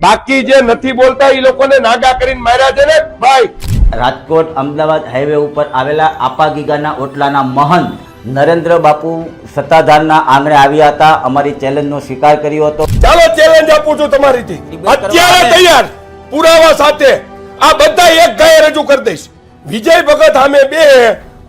બાકી જે નથી બોલતા એ લોકોને નાગા કરીને માર્યા છે ને? ભાઈ! રાજકોટ અમદાવાદ હાઈવે ઉપર આવેલા આપા ગીગાના ઓટલાના મહંત નરેન્દ્ર બાપુ સત્તાધારના આંગણે આવ્યા હતા. અમારી ચેલેન્જનો સ્વીકાર કર્યો હતો. ચાલો ચેલેન્જ આપું છું તમારીથી. અત્યારે તૈયાર. પુરાવા સાથે. આ બધા એક ગાયે રજૂ કરી દઈશ. વિજય ભગત સામે બે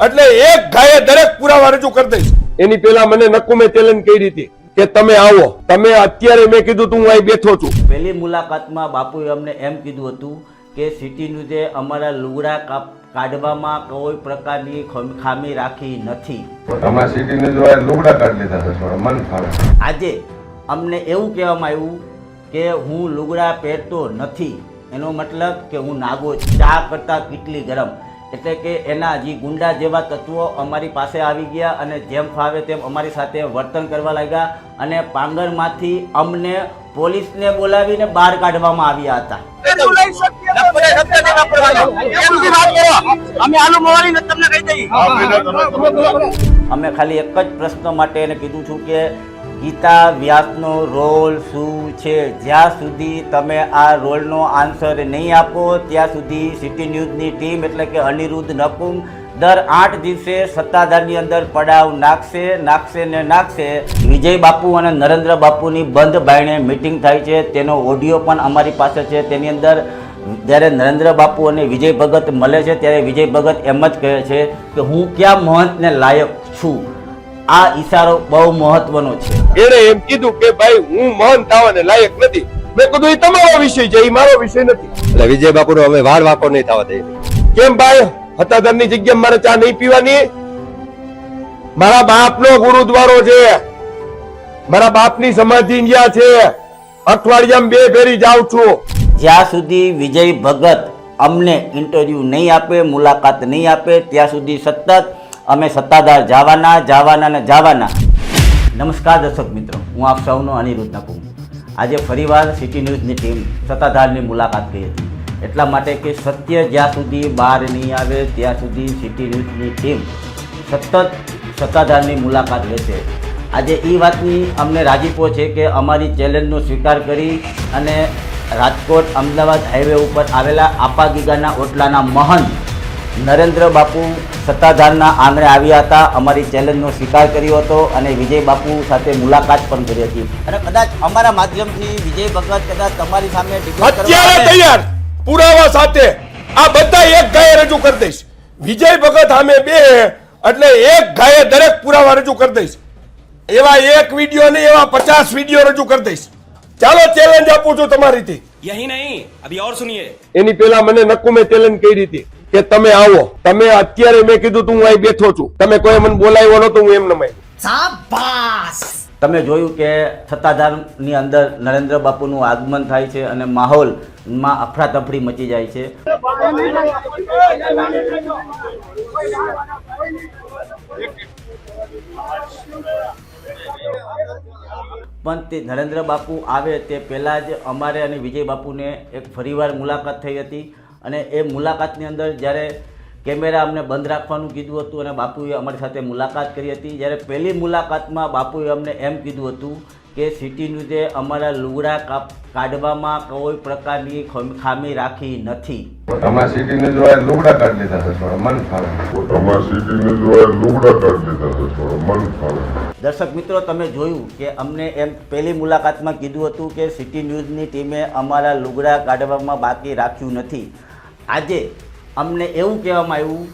એટલે એક ગાયે દરેક પુરાવા રજૂ કરી દઈશ. એની પહેલા મને નકુમે ચેલેન્જ કરી હતી. કે તમે આવો. તમે અત્યારે મેં કીધું તું હું અહીં બેઠો છું. પહેલી મુલાકાતમાં બાપુએ અમને એમ કીધું હતું કે સિટીનું જે અમારા લુગડા કાપ- કાઢવામાં કોઈ પ્રકારની ખામી રાખી નથી. અમારા સિટીને જો લુગડા કાઢી લીધા છે થોડા મન ફાવે. આજે અમને એવું કહેવામાં આવ્યું કે હું લુગડા પહેરતો નથી. એનો મતલબ કે હું નાગો ચા કરતાં કેટલી ગરમ. એટલે કે એના હજી ગુંડા જેવા તત્વો અમારી પાસે આવી ગયા અને જેમ ફાવે તેમ અમારી સાથે વર્તન કરવા લાગ્યા અને પાંગરમાંથી અમને પોલીસને બોલાવીને બહાર કાઢવામાં આવ્યા હતા. અમે ખાલી એક જ પ્રશ્ન માટે એને કીધું છું કે ગીતા વ્યાસનો રોલ શું છે? જ્યાં સુધી તમે આ રોલનો આન્સર નહીં આપો, ત્યાં સુધી સિટી ન્યૂઝની ટીમ એટલે કે અનિરુદ્ધ નકુમ દર આઠ દિવસે સત્તાધારની અંદર પડાવ નાખશે નાખશે ને નાખશે. વિજય બાપુ અને નરેન્દ્ર બાપુની બંધ બાયણે મિટિંગ થાય છે. તેનો ઓડિયો પણ અમારી પાસે છે. તેની અંદર જ્યારે નરેન્દ્ર બાપુ અને વિજય ભગત મળે છે, ત્યારે વિજય ભગત એમ જ કહે છે કે હું ક્યાં મહંતને લાયક છું? આ ઈશારો બહુ મહત્વનો છે. એને એમ કીધું કે ભાઈ હું મન થવાને લાયક નથી. મેં કીધું એ તમારો વિષય છે એ મારો વિષય નથી. એટલે વિજય બાપુનો હવે વાર વાકો નહીં થવા દે. કેમ ભાઈ? હતાદરની જગ્યાએ મારે ચા નહીં પીવાની? મારા બાપનો ગુરુદ્વારો છે. મારા બાપની સમાધિ ત્યાં છે. અઠવાડિયામાં બે ફેરી જાઉં છું. જ્યાં સુધી વિજય ભગત અમને ઇન્ટરવ્યૂ નહીં આપે મુલાકાત નહીં આપે ત્યાં સુધી સતત અમે સત્તાધાર જવાના જવાના ને જવાના. નમસ્કાર દર્શક મિત્રો, હું આપ સૌનો અનિરુદ્ધ નકુમ. આજે ફરીવાર સિટી ન્યૂઝની ટીમ સત્તાધારની મુલાકાત ગઈ હતી. એટલા માટે કે સત્ય જ્યાં સુધી બહાર નહીં આવે, ત્યાં સુધી સિટી ન્યૂઝની ટીમ સતત સત્તાધારની મુલાકાત લેશે આજે એ વાતની અમને રાજીપો છે કે અમારી ચેલેન્જનો સ્વીકાર કરી અને રાજકોટ અમદાવાદ હાઈવે ઉપર આવેલા આપાગીગાના ઓટલાના મહંત નરેન્દ્ર બાપુ સત્તાધારના આંગણે આવ્યા હતા. અમારી ચેલેન્જનો સ્વીકાર કર્યો હતો અને વિજય બાપુ સાથે મુલાકાત પણ કરી હતી. અને કદાચ અમારા માધ્યમથી વિજય ભગત કદાચ તમારી સામે અત્યારે તૈયાર. પુરાવા સાથે આ બધા એક ગાય રજૂ કરી દઈશ. વિજય ભગત સામે બે એટલે એક ગાયે દરેક પુરાવા રજૂ કરી દઈશ. એવા એક વીડિયો ને એવા પચાસ વીડિયો રજૂ કરી દઈશ. ચાલો ચેલેન્જ આપું છું તમારીથી. યહી નહીં અભી ઓર સુનિયે. એની પહેલા મને નક્કુ મેં ચેલેન્જ કરી હતી. કે તમે આવો. તમે અત્યારે મેં કીધું તું હું અહીં બેઠો છું. તમે કોઈ મને બોલાવ્યો નતો હું એમ નમાય તમે જોયું કે સત્તાધારની અંદર નરેન્દ્ર બાપુનું આગમન થાય છે અને માહોલમાં અફરાતફરી મચી જાય છે. પણ તે નરેન્દ્ર બાપુ આવે તે પહેલાં જ અમારે અને વિજય બાપુને એક ફરીવાર મુલાકાત થઈ હતી. અને એ મુલાકાતની અંદર જ્યારે કેમેરા અમને બંધ રાખવાનું કીધું હતું અને બાપુએ અમારી સાથે મુલાકાત કરી હતી જ્યારે પહેલી મુલાકાતમાં બાપુએ અમને એમ કીધું હતું કે સિટીનું જે અમારા લુગડા કાપ- કાઢવામાં કોઈ પ્રકારની ખામી રાખી નથી. તમારા સિટીને જો લુગડા કાઢી લીધા છે થોડા મન ફાવે. અમારા સિટીને જો લુગડા કાઢી લીધા છે થોડા મન ફાવે. દર્શક મિત્રો તમે જોયું કે અમને એમ પહેલી મુલાકાતમાં કીધું હતું કે સિટી ન્યૂઝની ટીમે અમારા લુગડા કાઢવામાં બાકી રાખ્યું નથી. આજે અમને એવું કહેવામાં આવ્યું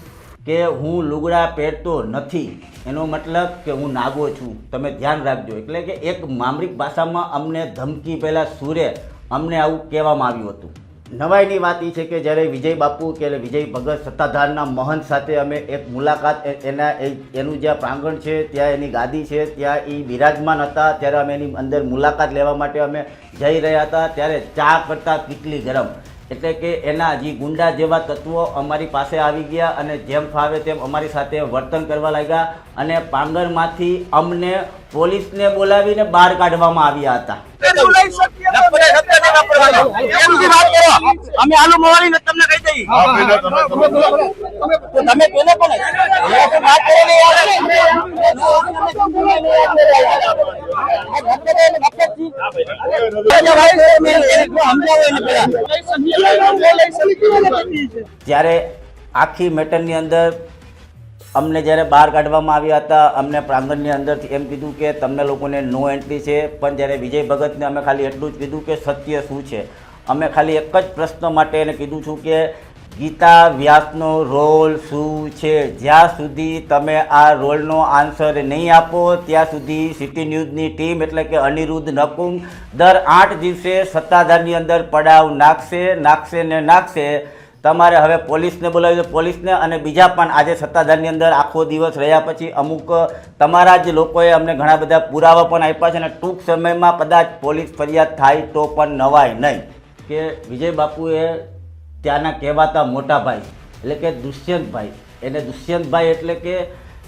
કે હું લુગડા પહેરતો નથી. એનો મતલબ કે હું નાગો છું. તમે ધ્યાન રાખજો. એટલે કે એક મામરિક ભાષામાં અમને ધમકી પહેલાં સૂરે અમને આવું કહેવામાં આવ્યું હતું. નવાઈની વાત એ છે કે જ્યારે વિજય બાપુ કે વિજય ભગત સત્તાધારના મહંત સાથે અમે એક મુલાકાત એના એનું જ્યાં પ્રાંગણ છે, ત્યાં એની ગાદી છે, ત્યાં એ બિરાજમાન હતા. ત્યારે અમે એની અંદર મુલાકાત લેવા માટે અમે જઈ રહ્યા હતા. ત્યારે ચા કરતાં કેટલી ગરમ. એટલે કે એના હજી ગુંડા જેવા તત્વો અમારી પાસે આવી ગયા અને જેમ ફાવે તેમ અમારી સાથે વર્તન કરવા લાગ્યા અને પાંગરમાંથી અમને પોલીસને બોલાવીને બહાર કાઢવામાં આવ્યા હતા. અમે આલુ મોવાળી તમને કહી દઈ તમે પેલે પણ ત્યારે આખી મેટરની અંદર અમને જ્યારે બહાર કાઢવામાં આવ્યા હતા, અમને પ્રાંગણની અંદરથી એમ કીધું કે તમને લોકોને નો એન્ટ્રી છે, પણ જ્યારે વિજય ભગતને અમે ખાલી એટલું જ કીધું કે સત્ય શું છે? અમે ખાલી એક જ પ્રશ્ન માટે એને કીધું છું કે ગીતા વ્યાસનો રોલ શું છે? જ્યાં સુધી તમે આ રોલનો આન્સર નહીં આપો, ત્યાં સુધી સિટી ન્યૂઝની ટીમ એટલે કે અનિરુદ્ધ નકુમ દર આઠ દિવસે સત્તાધારની અંદર પડાવ નાખશે નાખશે ને નાખશે. તમારે હવે પોલીસને બોલાવી દો. પોલીસને અને બીજા પણ આજે સત્તાધારની અંદર આખો દિવસ રહ્યા પછી અમુક તમારા જ લોકોએ અમને ઘણા બધા પુરાવા પણ આપ્યા છે અને ટૂંક સમયમાં કદાચ પોલીસ ફરિયાદ થાય તો પણ નવાય નહીં. કે વિજય બાપુએ ત્યાંના કહેવાતા મોટા ભાઈ, એટલે કે દુષ્યંતભાઈ એને દુષ્યંતભાઈ એટલે કે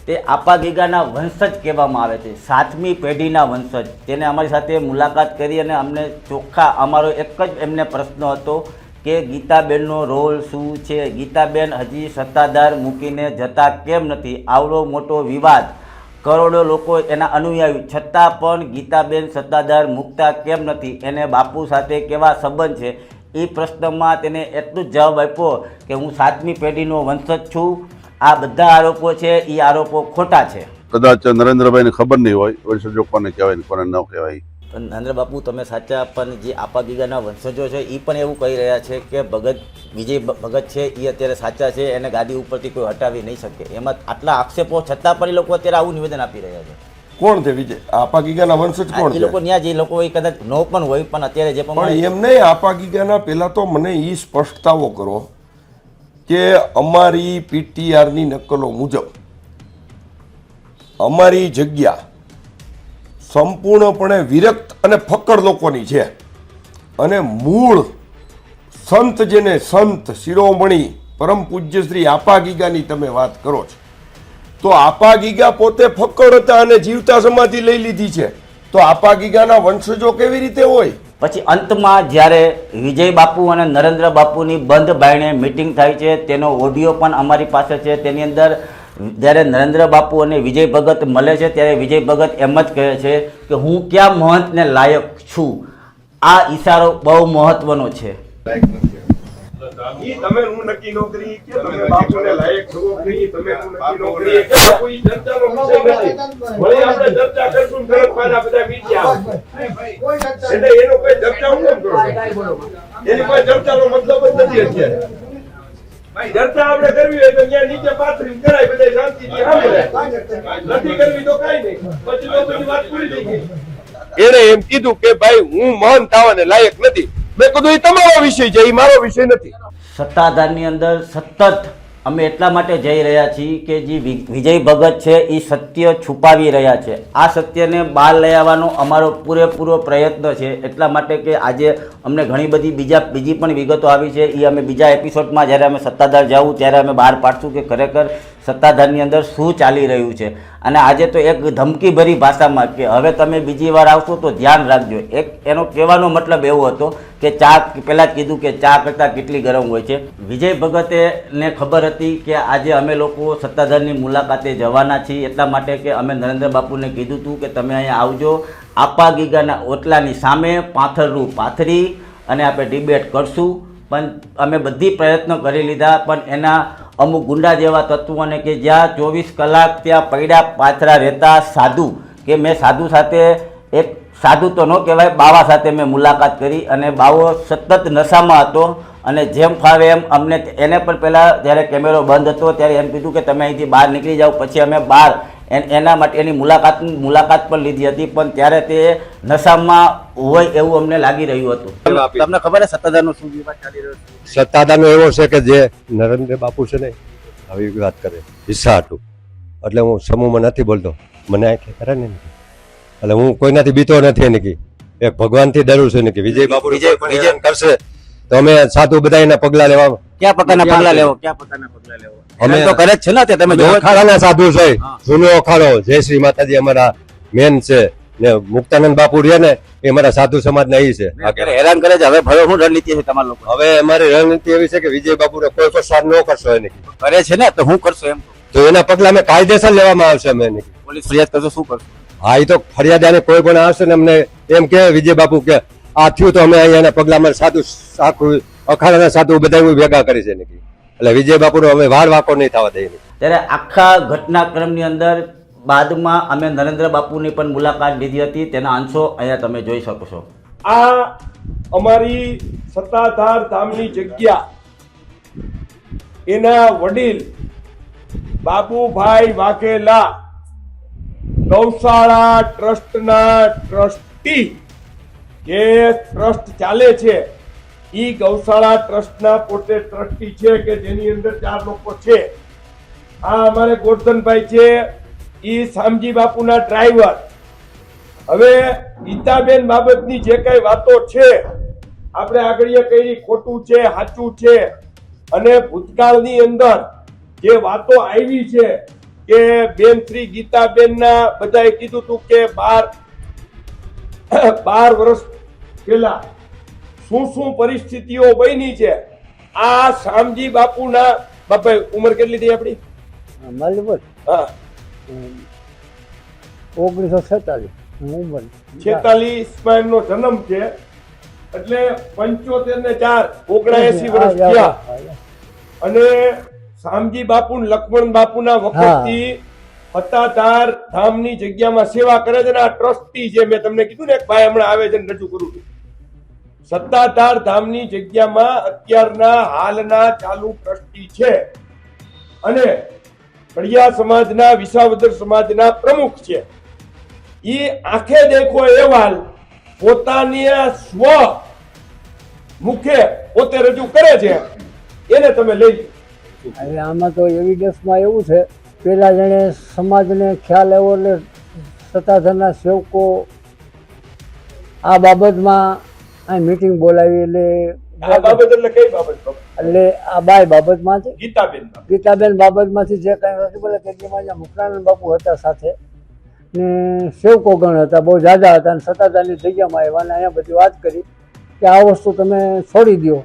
તે આપા ગીગાના વંશજ કહેવામાં આવે છે. સાતમી પેઢીના વંશજ. તેને અમારી સાથે મુલાકાત કરી અને અમને ચોખ્ખા, અમારો એક જ એમને પ્રશ્ન હતો કે ગીતાબેનનો રોલ શું છે? ગીતાબેન હજી સત્તાધાર મૂકીને જતા કેમ નથી? આવડો મોટો વિવાદ. કરોડો લોકો એના અનુયાયી. છતાં પણ ગીતાબેન સત્તાધાર મૂકતા કેમ નથી? એને બાપુ સાથે કેવા સંબંધ છે? એ પ્રશ્નમાં તેને એટલું જ જવાબ આપ્યો કે હું સાતમી પેઢીનો વંશજ છું. આ બધા આરોપો છે એ આરોપો ખોટા છે. કદાચ નરેન્દ્રભાઈને ખબર નહીં હોય, વંશજો કોને કહેવાય કોને ન કહેવાય. પણ નરેન્દ્ર બાપુ તમે સાચા પણ જે આપા ગીગાના વંશજો છે એ પણ એવું કહી રહ્યા છે કે ભગત વિજય ભગત છે એ અત્યારે સાચા છે એને ગાદી ઉપરથી કોઈ હટાવી નહીં શકે. એમાં આટલા આક્ષેપો છતાં પણ એ લોકો અત્યારે આવું નિવેદન આપી રહ્યા છે. કોણ છે વિજય? આપા ગીગાના વંશજ કોણ છે? લોકો ત્યાં જે લોકો એ કદાચ નો પણ હોય પણ અત્યારે જે પણ એમ નહીં આપા ગીગાના પહેલાં તો મને એ સ્પષ્ટતાઓ કરો કે અમારી પીટીઆરની નકલો મુજબ અમારી જગ્યા સંપૂર્ણપણે વિરક્ત અને ફક્કડ લોકોની છે. અને મૂળ સંત જેને સંત શિરોમણી પરમ પૂજ્ય શ્રી આપા ગીગાની તમે વાત કરો છો. તો આપા ગીગા પોતે ફક્કડ હતા અને જીવતા સમાધિ લઈ લીધી છે. તો આપા ગીગાના વંશજો કેવી રીતે હોય? પછી અંતમાં જ્યારે વિજય બાપુ અને નરેન્દ્ર બાપુની બંધ બાયણે મિટિંગ થાય છે, તેનો ઓડિયો પણ અમારી પાસે છે. તેની અંદર જ્યારે નરેન્દ્ર બાપુ અને વિજય ભગત મળે છે ત્યારે વિજય ભગત એમ જ કહે છે કે હું ક્યાં મહંતને લાયક છું? આ ઈશારો બહુ મહત્વનો છે. તમે હું નક્કી નો કે તમે બાપુને લાયક છો નહીં, તમે હું નક્કી નો કે કોઈ ચર્ચાનો વિષય નથી. વળી આપણે ચર્ચા કરશું ને તરત બધા મીડિયા એટલે એનો કોઈ ચર્ચા હું કેમ કરું? એની કોઈ ચર્ચાનો મતલબ જ નથી અત્યારે. ચર્ચા આપણે કરવી હોય તો ત્યાં નીચે પાથરી કરાય બધા શાંતિથી સાંભળે. નથી કરવી તો કાંઈ નહીં. પછી તો વાત પૂરી થઈ ગઈ. એને એમ કીધું કે ભાઈ હું મહાન થવાને લાયક નથી. મેં કીધું એ તમારો વિષય છે એ મારો વિષય નથી. સત્તાધારની અંદર સતત અમે એટલા માટે જઈ રહ્યા છીએ કે જે વિજય ભગત છે એ સત્ય છુપાવી રહ્યા છે. આ સત્યને બહાર લઈ આવવાનો અમારો પૂરેપૂરો પ્રયત્ન છે. એટલા માટે કે આજે અમને ઘણી બધી બીજા, બીજી પણ વિગતો આવી છે. એ અમે બીજા એપિસોડમાં જ્યારે અમે સત્તાધાર જાઉં ત્યારે અમે બહાર પાડશું કે ખરેખર સત્તાધારની અંદર શું ચાલી રહ્યું છે? અને આજે તો એક ધમકીભરી ભાષામાં કે હવે તમે બીજી વાર આવશો તો ધ્યાન રાખજો. એક એનો કહેવાનો મતલબ એવો હતો કે ચા પહેલાં જ કીધું કે ચા કરતાં કેટલી ગરમ હોય છે. વિજય ભગતે ને ખબર હતી કે આજે અમે લોકો સત્તાધારની મુલાકાતે જવાના છીએ, એટલા માટે કે અમે નરેન્દ્ર બાપુને કીધું હતું કે તમે અહીંયા આવજો. આપા ગીગાના ઓટલાની સામે પાથરનું પાથરી અને આપણે ડિબેટ કરશું. પણ અમે બધી પ્રયત્નો કરી લીધા, પણ એના અમુક ગુંડા જેવા તત્વોને કે જ્યાં ચોવીસ કલાક ત્યાં પૈડા પાથરા રહેતા સાધુ, કે મેં સાધુ સાથે એક સાધુ તો ન કહેવાય, બાવા સાથે મેં મુલાકાત કરી અને બાવો સતત નશામાં હતો અને જેમ ફાવે એમ અમને એને પણ પહેલાં જ્યારે કેમેરો બંધ હતો ત્યારે એમ કીધું કે તમે અહીંથી બહાર નીકળી જાઓ, પછી અમે બહાર એન- એના માટે એની મુલાકાત મુલાકાત પણ લીધી હતી પણ ત્યારે તે નશામાં હોય એવું અમને લાગી રહ્યું હતું. તમને ખબર છે સત્તાધારનો શું વિવાદ ચાલી રહ્યો છે? સત્તાધારનો એવો છે કે જે નરેન્દ્ર બાપુ છે ને આવી વાત કરે હિસ્સા હતું એટલે હું સમૂહમાં નથી બોલતો. મને આ કે કરે ને એટલે હું કોઈનાથી બીતો નથી એને કી એક ભગવાનથી ડરું છું ને કે વિજય બાપુ વિજય- વિજય કરશે. તો અમે સાધુ બધા એના પગલાં લેવા કયા પ્રકારના પગલા લેવો? કયા પ્રકારના પગલાં લેવો? અમે- તો કરે છે ને તે તમે જોવો અખાડાના સાધુ છે. જૂનો અખાડો જય શ્રી માતાજી અમારા મેન છે. ને મુક્તાનંદ બાપુ રહ્યા ને એ અમારા સાધુ સમાજ ના છે. હેરાન કરે છે હવે ભલે શું રણનીતિ છે તમારા લોકો હવે અમારી રણનીતિ એવી છે કે વિજય બાપુ ને કોઈ પ્રસાર ન કરશો એની. કરે છે ને તો હું કરશો એમ તો. એના પગલા અમે કાયદેસર લેવામાં આવશે અમે એની. પોલીસ ફરિયાદ કરશો શું કરશો? હા એ તો ફરિયાદ આને કોઈ પણ આવશે ને અમને એમ કે વિજય બાપુ કે આ થયું તો અમે અહીંયા પગલા અમારે સાધુ આખું અખાડાના સાધુ બધા ભેગા કરી છે એને. એટલે વિજય બાપુનો અમે વાર વાકો નહીં થવા દઈએ ત્યારે આખા ઘટનાક્રમની અંદર બાદમાં અમે નરેન્દ્ર બાપુની પણ મુલાકાત લીધી હતી. તેના અંશો અહીંયા તમે જોઈ શકો છો. આ અમારી સત્તાધાર ધામની જગ્યા. એના વડીલ બાબુભાઈ વાઘેલા ગૌશાળા ટ્રસ્ટના ટ્રસ્ટી. જે ટ્રસ્ટ ચાલે છે ઈ ગૌશાળા ટ્રસ્ટના પોતે ટ્રસ્ટી છે કે જેની અંદર ચાર લોકો છે. આ અમારે ગોરધનભાઈ છે, ઈ શામજી બાપુના ડ્રાઈવર. હવે ગીતાબેન બાબતની જે કઈ વાતો છે, આપણે આગળ કઈ ખોટું છે, સાચું છે, અને ભૂતકાળની અંદર જે વાતો આવી છે કે બેન શ્રી ગીતાબેનના બધાએ કીધું હતું કે બાર બાર વર્ષ પહેલા શું શું પરિસ્થિતિઓ બની છે? આ શામજી બાપુના બાપા ઉંમર કેટલી થઈ આપણી? હા ઓગણીસો છેતાલીસ. ઉંમર. છેતાલીસમાં એમનો જન્મ છે. એટલે પંચોતેર ને ચાર ઓગણએસી વર્ષ થયા. અને શામજી બાપુ ને લક્ષ્મણ બાપુના વખતથી ફતાધાર ધામની જગ્યામાં સેવા કરે છે ને આ ટ્રસ્ટી છે મેં તમને કીધું ને એક ભાઈ હમણાં આવે છે ને રજૂ કરું છું. સત્તાધાર ધામની જગ્યામાં અત્યારના હાલના ચાલુ ટ્રસ્ટી છે. અને કડિયા સમાજના, વિસાવદર સમાજના પ્રમુખ છે. એ આંખે દેખો અહેવાલ પોતાની સ્વ મુખે પોતે રજૂ કરે છે. એને તમે લઈ. એટલે આમાં તો એવિડન્સમાં એવું છે, પેલા જેણે સમાજને ખ્યાલ આવ્યો એટલે સત્તાધારના સેવકો આ બાબતમાં આ મીટિંગ બોલાવી એટલે આ બાબત એટલે કઈ બાબત? એટલે આ બાય બાબતમાં છે ગીતાબેન ગીતાબેન બાબતમાંથી જે કાંઈ નથી બોલે કે જેમાં બાપુ હતા સાથે. ને સેવકો ગણ હતા બહુ જાજા હતા અને સત્તાધારની જગ્યામાં આવ્યા અને અહીંયા બધી વાત કરી કે આ વસ્તુ તમે છોડી દો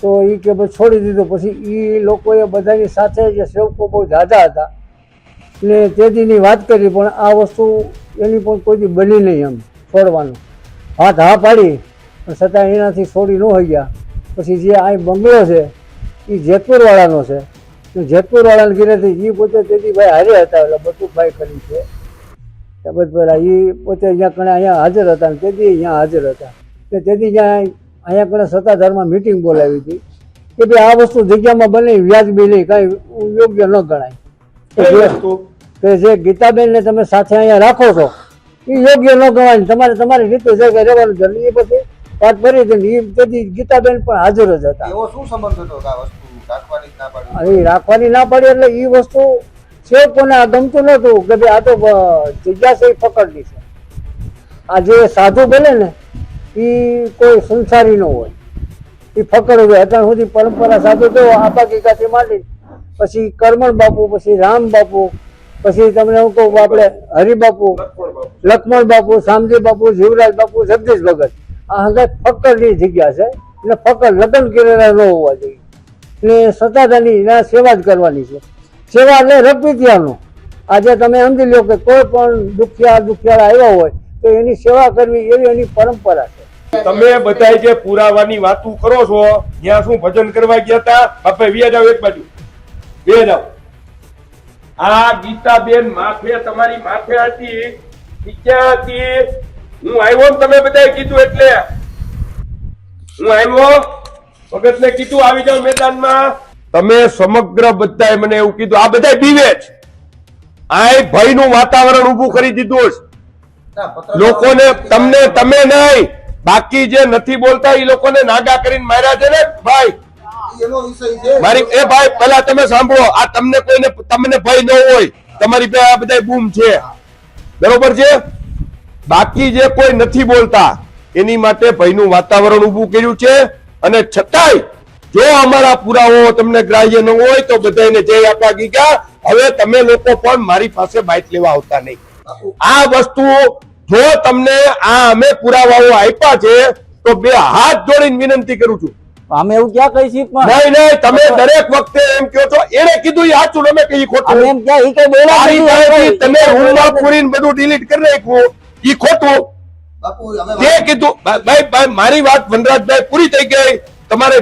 તો એ કે ભાઈ છોડી દીધું. પછી એ લોકોએ બધાની સાથે જે સેવકો બહુ જાજા હતા. ને તેદીની વાત કરી પણ આ વસ્તુ એની પણ કોઈ દી બની નહીં એમ છોડવાનું. હાથ હા પાડી. પણ છતાં એનાથી છોડી ન હોઈ ગયા પછી જે આ બંગલો છે એ જેતપુરવાળાનો છે. જેતપુરવાળાને ઘરેથી એ પોતે તેથી ભાઈ હારે હતા એટલે બટુકભાઈ કરી છે. જબતભાઈ એ પોતે અહીંયા કણે અહીંયા હાજર હતા ને તેથી અહીંયા હાજર હતા. ને તેથી જ્યાં અહીંયા કણે સત્તાધારમાં મિટિંગ બોલાવી હતી. કે ભાઈ આ વસ્તુ જગ્યામાં બને વ્યાજબી નહીં કાંઈ યોગ્ય ન ગણાય? કે જે ગીતાબેનને તમે સાથે અહીંયા રાખો છો એ યોગ્ય ન ગણાય તમારે તમારી રીતે જગ્યાએ રહેવાનું જરૂરી પછી વાત ભરી હતી એ તેથી ગીતાબેન પણ હાજર જ હતા. એવો શું સંબંધ હતો કે આ વસ્તુ રાખવાની ના પાડી? એ રાખવાની ના પાડી એટલે એ વસ્તુ સેવકોને આ ગમતું નહોતું કે ભાઈ આ તો જગ્યા છે એ પકડની છે. આ જે સાધુ બને ને એ કોઈ સંસારી ન હોય. એ ફકડ હોય અત્યાર સુધી પરંપરા સાધુ તો આબા ગીગાથી માંડી પછી કરમણ બાપુ પછી રામ બાપુ પછી તમને હું કહું આપણે હરિબાપુ લક્ષ્મણ બાપુ. લક્ષ્મણ બાપુ શામજી બાપુ જીવરાજ બાપુ જગદીશ ભગત. આ હંગાત ફક્કરની જગ્યા છે. એટલે ફક્કર લગ્ન કરેલા ન હોવા જોઈએ. એટલે સત્તાધારની એના સેવા જ કરવાની છે. સેવા એટલે રગપીતિયાનું આજે તમે સમજી લો કે કોઈ પણ દુખિયા દુખિયાળા આવ્યા હોય, તો એની સેવા કરવી એવી એની પરંપરા છે. તમે બધા જે પુરાવાની વાતો કરો છો, ત્યાં શું ભજન કરવા ગયા હતા? આપણે વ્યા જાવ એક બાજુ. વ્યા જાવ આ ગીતાબેન માથે, તમારી માથે હતી. બીજા હતી. હું આવ્યો તમે બધાએ કીધું એટલે. હું આવ્યો ભગતને કીધું આવી જાવ મેદાનમાં. તમે સમગ્ર બધાએ મને એવું કીધું આ બધા બીવે છે આ ભયનું વાતાવરણ ઊભું કરી દીધું છે લોકોને તમને તમે નહીં. બાકી જે નથી બોલતા એ લોકોને નાગા કરીને માર્યા છે ને? ભાઈ. એનો વિષય છે. મારી એ ભાઈ પેલા તમે સાંભળો આ તમને કોઈને તમને ભય ન હોય. તમારી આ બધા બૂમ છે. બરોબર છે? બાકી જે કોઈ નથી બોલતા એની માટે ભયનું વાતાવરણ ઊભું કર્યું છે. અને છતાંય જો અમારા પુરાવો તમને ગ્રાહ્ય ન હોય તો બધાને જય આપવા ગીગા. હવે તમે લોકો પણ મારી પાસે બાઇક લેવા આવતા નહીં. આ વસ્તુ જો તમને આ અમે પુરાવાઓ આપ્યા છે તો બે હાથ જોડીને વિનંતી કરું છું. અમે એવું ક્યાં કહી છીએ પણ? નહીં નહીં તમે દરેક વખતે એમ કહો છો એને કીધું એ સાચું અમે કહી ખોટું. એમ ક્યાં એ કઈ બોલા તમે રૂમમાં પૂરીને બધું ડિલીટ કરી નાખ્યું. ઈ ખોટું. બાપુ તે કીધું ભાઈ ભાઈ, મારી વાત વનરાજભાઈ પૂરી થઈ ગઈ. તમારે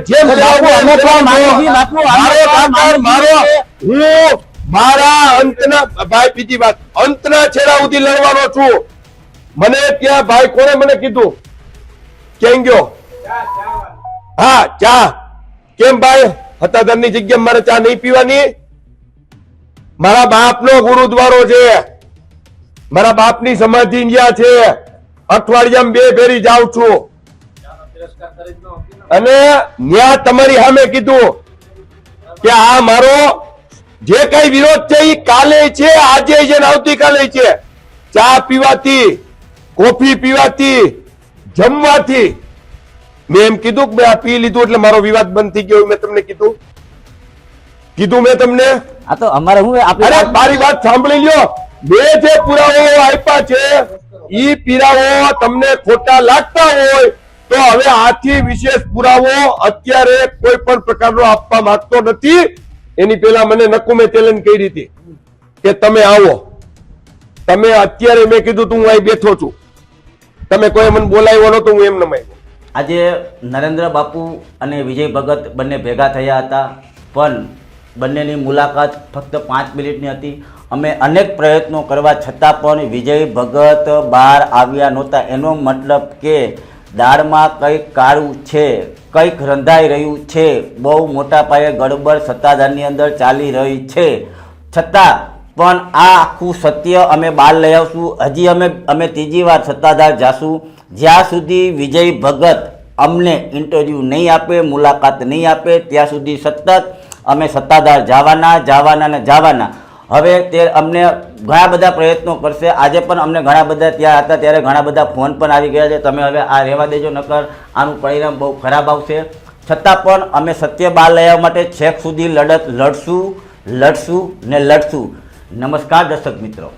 મારો છીએ. હું મારા અંતના ભાઈ બીજી વાત. અંતના છેડા સુધી લડવાનો છું. મને ત્યાં ભાઈ કોને મને કીધું? કેમ ગયો? હા ચા. કેમ ભાઈ? હતાદરની જગ્યા મારે ચા નહીં પીવાની? મારા બાપ નો ગુરુદ્વારો છે. મારા બાપની સમાધિ ત્યાં છે. અઠવાડિયામાં બે ફેરી જાઉં છું. અને ન્યા તમારી સામે કીધું કે આ મારો જે કઈ વિરોધ છે એ કાલે છે આજે છે આવતીકાલે છે. ચા પીવાથી કોફી પીવાથી જમવાથી. મેં એમ કીધું કે મેં આ પી લીધું એટલે મારો વિવાદ બંધ થઈ ગયો મેં તમને કીધું. કીધું મેં તમને? આ તો અમારે હું અરે મારી વાત સાંભળી લ્યો. બે જે પુરાવો આપ્યા છે એ પુરાવો તમને ખોટા લાગતા હોય, તો હવે આથી વિશેષ પુરાવો અત્યારે કોઈ પણ પ્રકારનો આપવા માંગતો નથી. એની પેલા મને નકુમે ચેલેન્જ કરી હતી કે તમે આવો. તમે અત્યારે મેં કીધું તું અહીં બેઠો છું. તમે કોઈ મને બોલાવ્યો નતો હું એમ ન આવ્યો આજે નરેન્દ્ર બાપુ અને વિજય ભગત બંને ભેગા થયા હતા, પણ બંનેની મુલાકાત ફક્ત પાંચ મિનિટની હતી. અમે અનેક પ્રયત્નો કરવા છતાં પણ વિજય ભગત બહાર આવ્યા નહોતા. એનો મતલબ કે દાળમાં કંઈક કાળું છે, કંઈક રંધાઈ રહ્યું છે, બહુ મોટા પાયે ગડબડ સત્તાધારની અંદર ચાલી રહી છે. છતાં પણ આ આખું સત્ય અમે બહાર લઈ આવશું. હજી અમે અમે ત્રીજી વાર સત્તાધાર જાશું. જ્યાં સુધી વિજય ભગત અમને ઇન્ટરવ્યૂ નહીં આપે, મુલાકાત નહીં આપે, ત્યાં સુધી સતત અમે સત્તાધાર જવાના જવાના ને જવાના. હવે તે અમને ઘણા બધા પ્રયત્નો કરશે. આજે પણ અમને ઘણા બધા ત્યાં હતા, ત્યારે ઘણા બધા ફોન પણ આવી ગયા છે. તમે હવે આ રહેવા દેજો, નકર આનું પરિણામ બહુ ખરાબ આવશે. છતાં પણ અમે સત્ય બહાર લઈ માટે છેક સુધી લડત લડશું લડશું ને લડશું. નમસ્કાર દર્શક મિત્રો.